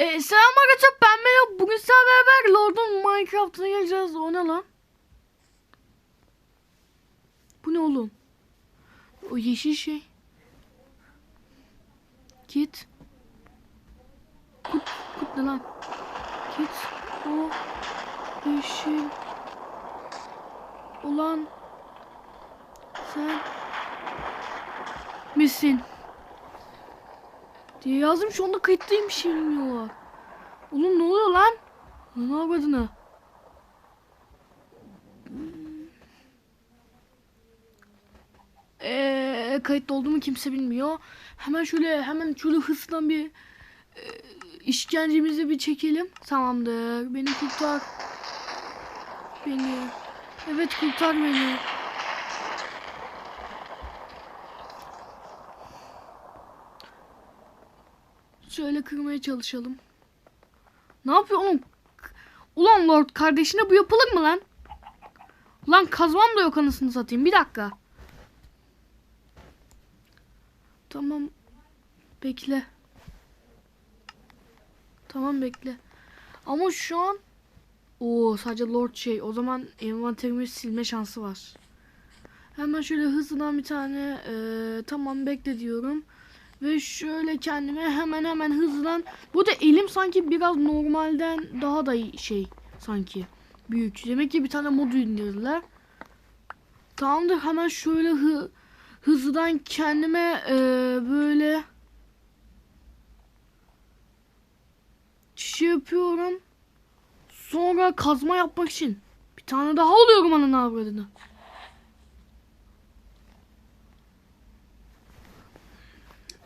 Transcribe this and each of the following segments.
E, selam arkadaşlar ben Melo. Bugün sizlerle beraber Lord'un Minecraft'ına geleceğiz. O ne lan? Bu ne oğlum? O yeşil şey. Kit. Kut, kut ne lan? Kit. O yeşil. Ulan. Sen. Misin? diye yazdım şu anda kayıtlıyım bir şey bilmiyorlar. Oğlum ne oluyor lan? Ne yapmadığını? Eee kayıtlı olduğumu kimse bilmiyor. Hemen şöyle hemen şöyle hızlan bir e, işkencemizi bir çekelim. Tamamdır. Beni kurtar. Beni. Evet kurtar beni. Şöyle kırmaya çalışalım. Ne yapıyor oğlum? Ulan Lord kardeşine bu yapılır mı lan? Lan kazmam da yok anasını satayım. Bir dakika. Tamam. Bekle. Tamam bekle. Ama şu an o sadece Lord şey. O zaman envanterimi silme şansı var. Hemen şöyle hızlıdan bir tane eee, tamam bekle diyorum. Ve şöyle kendime hemen hemen hızlan. Bu da elim sanki biraz normalden daha da şey sanki büyük. Demek ki bir tane mod indirdiler. Tamamdır hemen şöyle hı, hızlıdan kendime eee, böyle şey yapıyorum. Sonra kazma yapmak için bir tane daha alıyorum ananı avradını.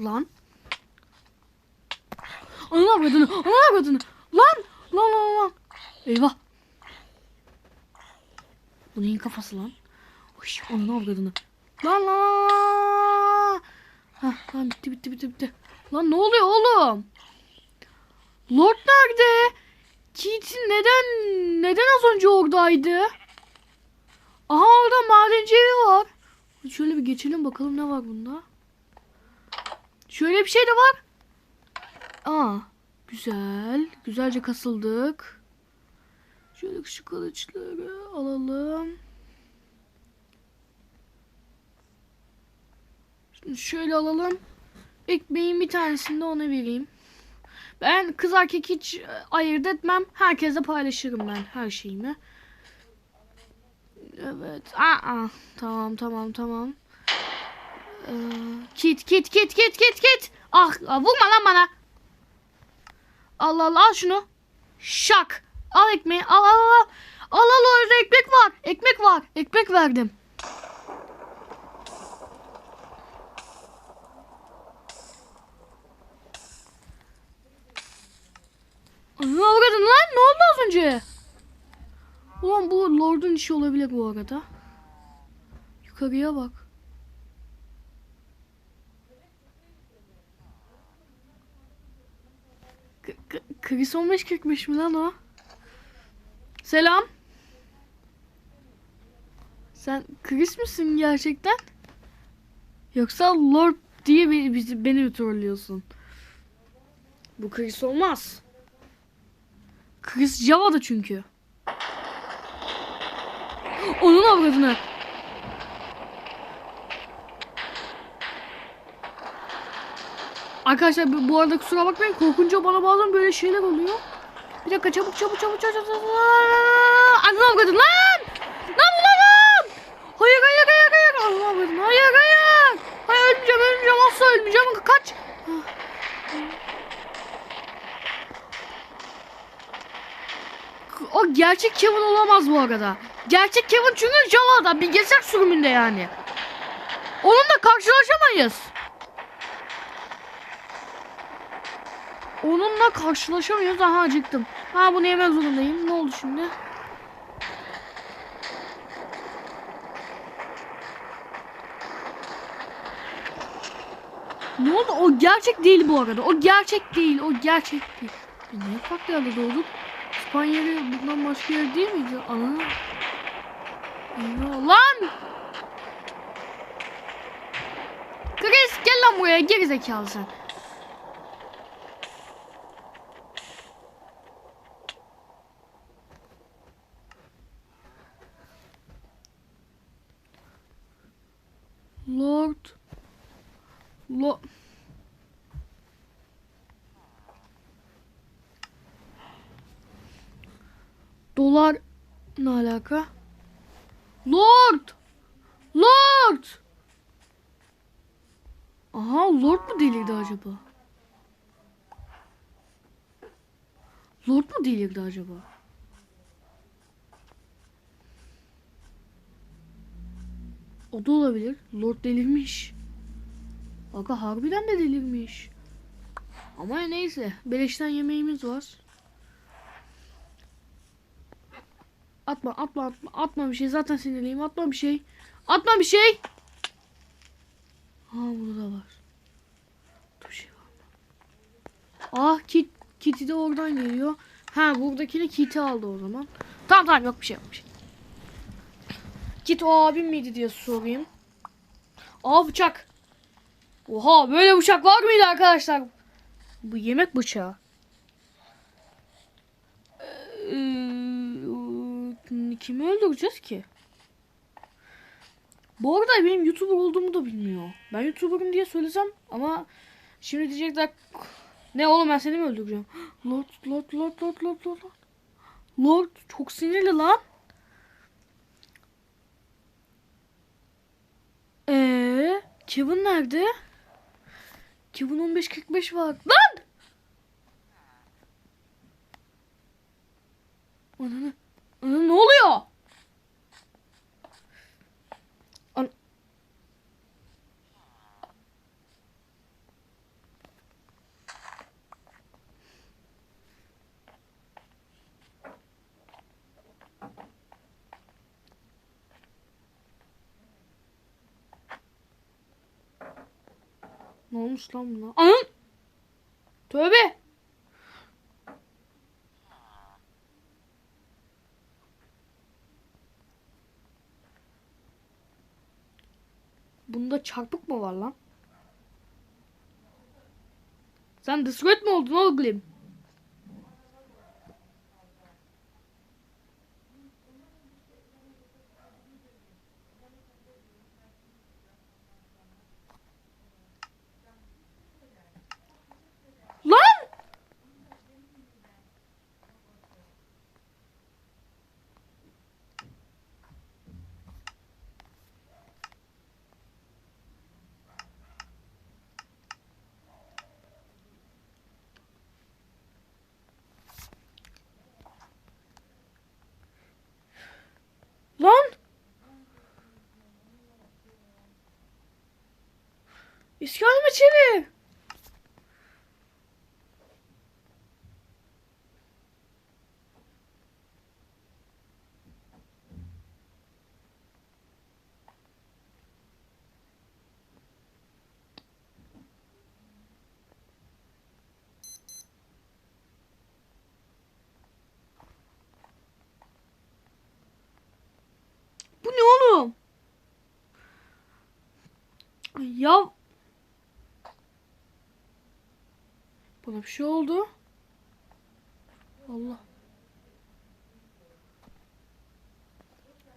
Lan. Ananı avradını. Ananı avradını. Lan. Lan lan lan. Eyvah. Bu neyin kafası lan? Uş, ananı avradını. Lan lan. Hah, lan bitti bitti bitti bitti. Lan ne oluyor oğlum? Lord nerede? Keaton neden neden az önce oradaydı? Aha orada madenci var. Şöyle bir geçelim bakalım ne var bunda. Şöyle bir şey de var. Aa, güzel. Güzelce kasıldık. Şöyle şu kılıçları alalım. Şimdi şöyle alalım. Ekmeğin bir tanesini de ona vereyim. Ben kız erkek hiç e, ayırt etmem. Herkese paylaşırım ben her şeyimi. Evet. Aa, tamam tamam tamam. Kit kit kit kit kit kit. Ah ah, vurma lan bana. Al al al şunu. Şak. Al ekmeği. Al al al. Al al orada ekmek var. Ekmek var. Ekmek verdim. Ne avradın lan? Ne oldu az önce? Ulan bu Lord'un işi olabilir bu arada. Yukarıya bak. K- Chris 1545 mi lan o? Selam. Sen Chris misin gerçekten? Yoksa Lord diye beni, beni mi trollüyorsun? Bu Chris olmaz. Chris Java'da çünkü. Onun avradını. Arkadaşlar bu- bu arada kusura bakmayın korkunca bana bazen böyle şeyler oluyor. Bir dakika çabuk çabuk çabuk çabuk çabuk. Ananı avradın lan! Lan lan! Hayır hayır hayır hayır. Ananı avradın hayır hayır. Hayır ölmeyeceğim ölmeyeceğim asla ölmeyeceğim. Kaç. O gerçek Kevin olamaz bu arada. Gerçek Kevin çünkü Java'da bilgisayar sürümünde yani. Onunla karşılaşamayız. Onunla karşılaşamıyoruz. Aha acıktım. Ha bunu yemek zorundayım. Ne oldu şimdi? Ne oldu? O gerçek değil bu arada. O gerçek değil. O gerçek değil. Biz niye farklı yerde doğduk? İspanya'yı bundan başka yer değil miydi? Ana. Lan! Chris gel lan buraya geri zekalı sen. alaka? Lord! Lord! Aha Lord mu delirdi acaba? Lord mu delirdi acaba? O da olabilir. Lord delirmiş. Aga harbiden de delirmiş. Ama neyse. Beleşten yemeğimiz var. Atma atma atma atma bir şey. Zaten sinirliyim. Atma bir şey. Atma bir şey. Ha burada da var. Dur şey var mı? Ah kit, kiti de oradan geliyor. Ha buradakini kiti aldı o zaman. Tamam tamam yok bir şey yok bir şey. Kit o abim miydi diye sorayım. Aa bıçak. Oha böyle bıçak var mıydı arkadaşlar? Bu yemek bıçağı. Kimi öldüreceğiz ki? Bu arada benim YouTuber olduğumu da bilmiyor. Ben YouTuber'ım diye söylesem ama şimdi diyecekler ne oğlum ben seni mi öldüreceğim? Lord, Lord, Lord, Lord, Lord, Lord. Lord çok sinirli lan. Ee, Kevin nerede? Kevin 15.45 var. Lan! Ananı. Ne oluyor? An Ne olmuş lan buna? Anam! Tövbe! Bunda çarpık mı var lan? Sen Discord mi oldun oğlum? Lan! Lan! İskalme çevir. Bu ne oğlum? Ya bana bir şey oldu. Allah.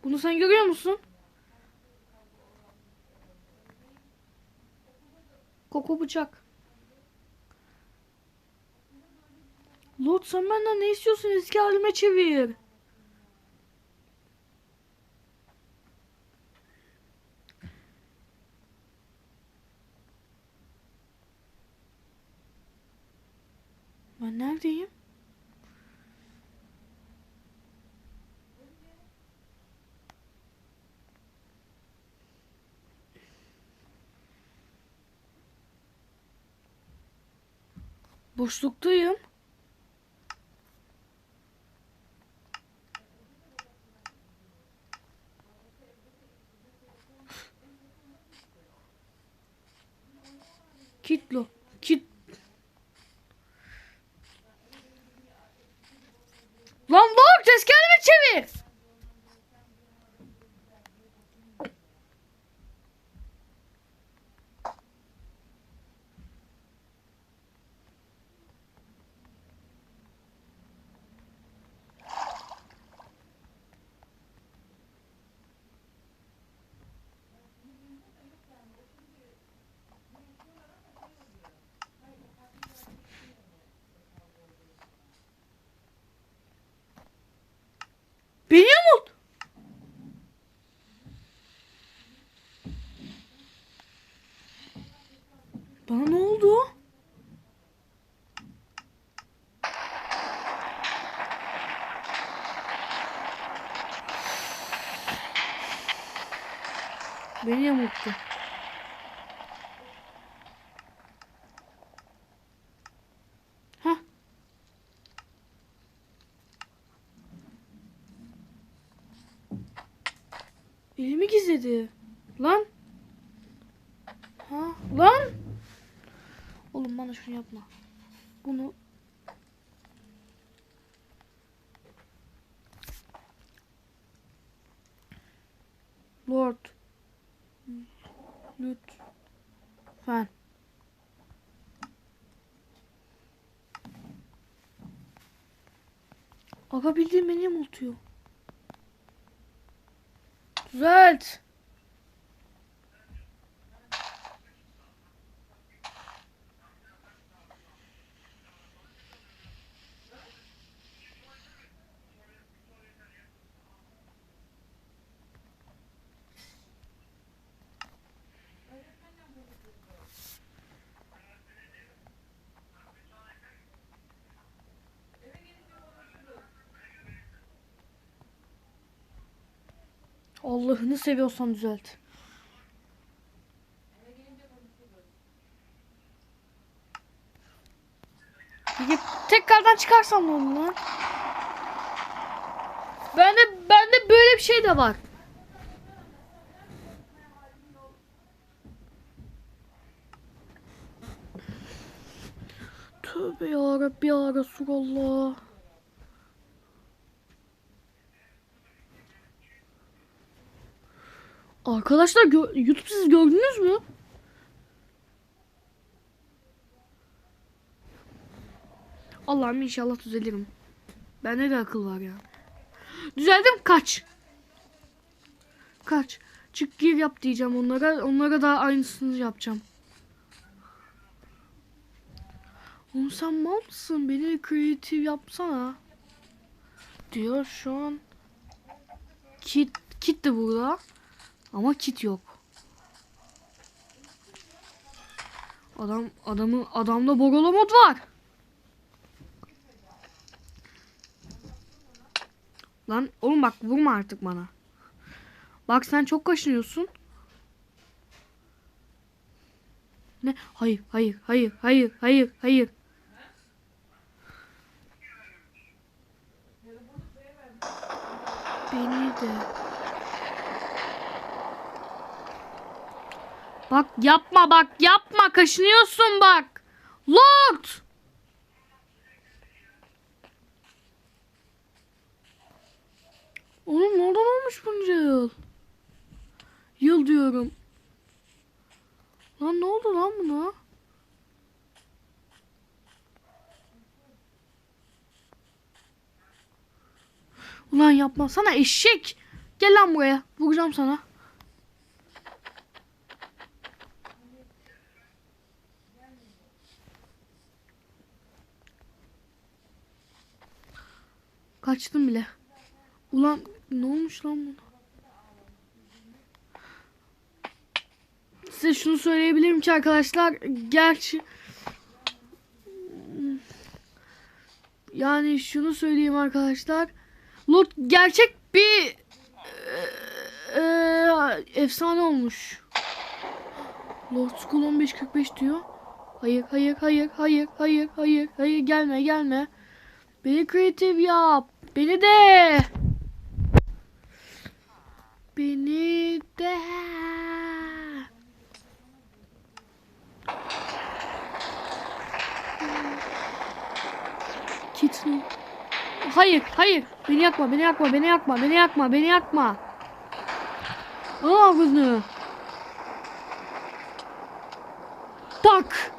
Bunu sen görüyor musun? Koku bıçak. Lord sen benden ne istiyorsun? Eski halime çevir. Ben neredeyim? Boşluktayım. Kitlo. Bana ne oldu? Beni yamulttu. Hah. Elimi gizledi. Bana şunu yapma. Bunu Lord lütfen Aga bildiğin beni yamultuyor. Düzelt. Allah'ını seviyorsan düzelt. Peki tekrardan çıkarsam ne olur lan? Bende bende böyle bir şey de var. Tövbe yarabbi ya Resulallah. Arkadaşlar YouTube siz gördünüz mü? Allah'ım inşallah düzelirim. Bende de akıl var ya. Düzeldim kaç. Kaç. Çık gir yap diyeceğim onlara. Onlara da aynısını yapacağım. Oğlum sen mal mısın? Beni kreatif yapsana. Diyor şu an. Kit, kit de burada. Ama kit yok. Adam adamı adamda Borolo mod var. Lan oğlum bak vurma artık bana. Bak sen çok kaşınıyorsun. Ne? Hayır, hayır, hayır, hayır, hayır, hayır. Beni de. Bak yapma bak yapma kaşınıyorsun bak. Lord. Oğlum nereden olmuş bunca yıl? Yıl diyorum. Lan ne oldu lan buna? Ulan yapma sana eşek. Gel lan buraya. Vuracağım sana. Kaçtım bile. Ulan ne olmuş lan buna? Size şunu söyleyebilirim ki arkadaşlar gerçi yani şunu söyleyeyim arkadaşlar Lord gerçek bir e, e, efsane olmuş. Lord School 1545 diyor. Hayır hayır hayır hayır hayır hayır hayır gelme gelme. Beni kreatif yap. Beni de. Beni de. Kit mi? Hayır, hayır. Beni yakma, beni yakma, beni yakma, beni yakma, beni yakma. Aa bunu. Tak.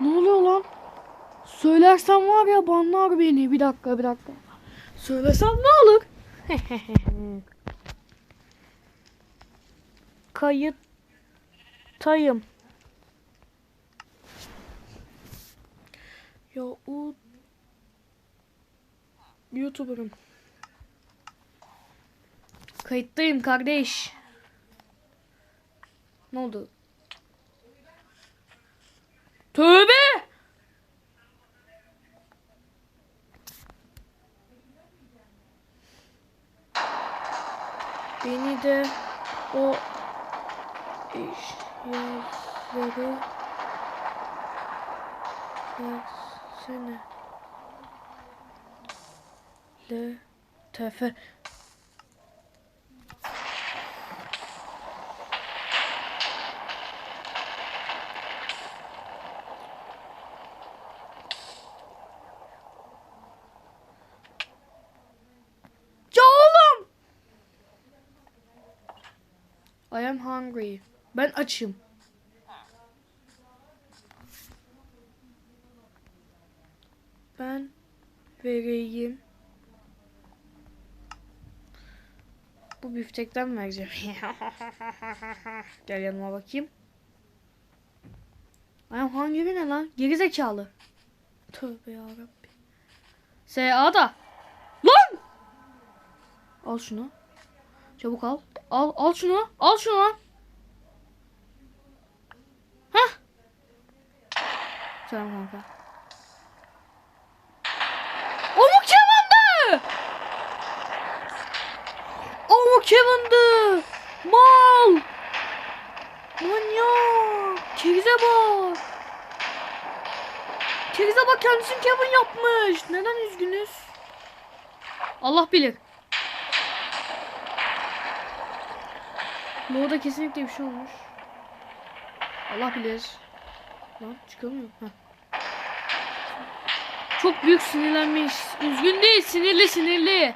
Ne oluyor lan? Söylersem var ya banlar beni. Bir dakika bir dakika. Söylesem ne olur? Kayıttayım. Ya o YouTuber'ım. Kayıttayım kardeş. Ne oldu? Tövbe! Beni de o eşyaları versene. Le tefe. Ya oğlum! I am hungry. Ben açım. Ben vereyim. Bu büftekten mi vereceğim? Gel yanıma bakayım. I am hungry ne lan? Geri zekalı. Tövbe yarabbim. S.A. da. Lan! Al şunu. Çabuk al. Al al şunu. Al şunu. Hah. Tamam kanka. O mu Kevin'di? O mu Kevin'di? Mal. Manyak. Kerize bak. Kerize bak kendisini Kevin yapmış. Neden üzgünüz? Allah bilir. Arada kesinlikle bir şey olmuş. Allah bilir. Lan çıkamıyor. Heh. Çok büyük sinirlenmiş. Üzgün değil, sinirli sinirli.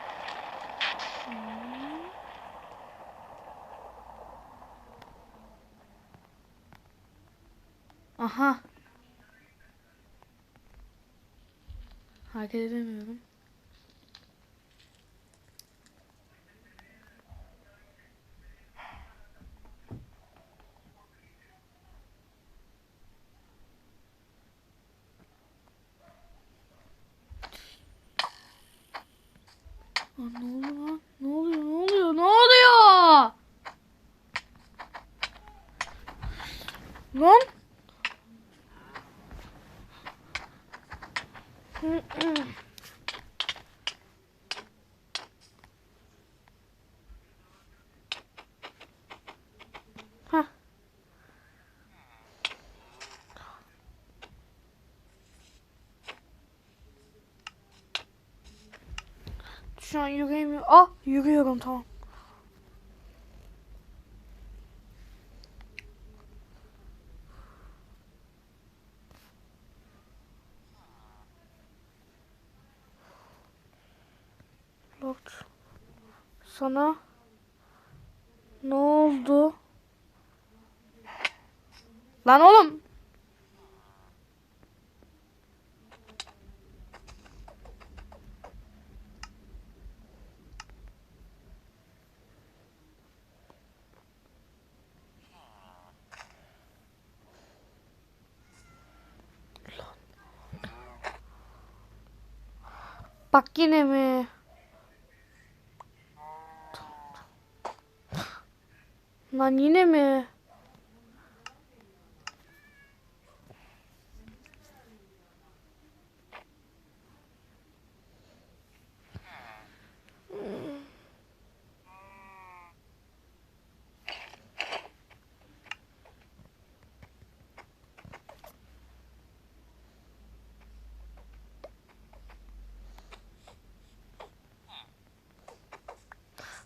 Aha. Hareket edemiyorum. Lan ne oluyor lan? Ne oluyor? Ne oluyor? Ne oluyor? Lan? Hı, hı. Hah. Şu an yürüyemiyorum. Ah yürüyorum tamam. Lord. Sana ne oldu? Lan oğlum. Bak yine mi? Lan yine mi?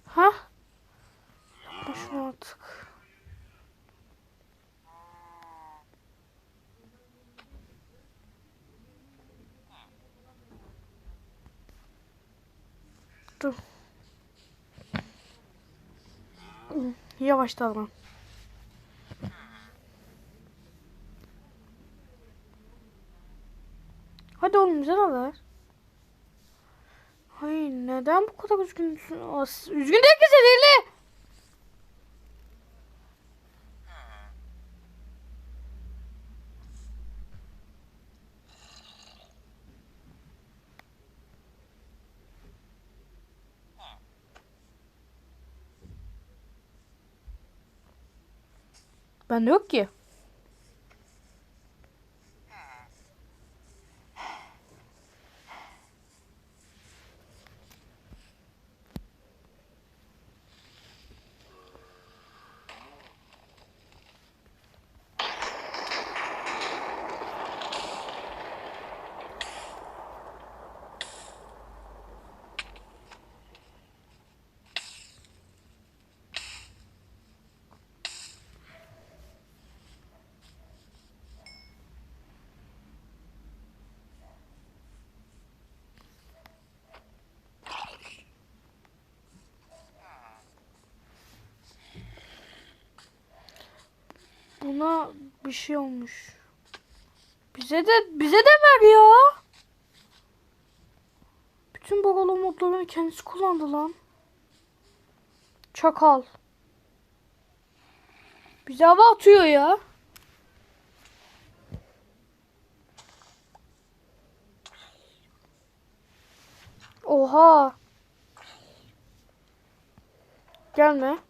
Ha? Yapma şunu artık. Dur. Yavaş davran. Hadi oğlum güzel haber. Hayır neden bu kadar üzgünsün? Üzgün değil ki sinirli. Ki. Buna bir şey olmuş. Bize de bize de ver ya. Bütün bagalo modlarını kendisi kullandı lan. Çakal. Bize hava atıyor ya. Oha. Gelme.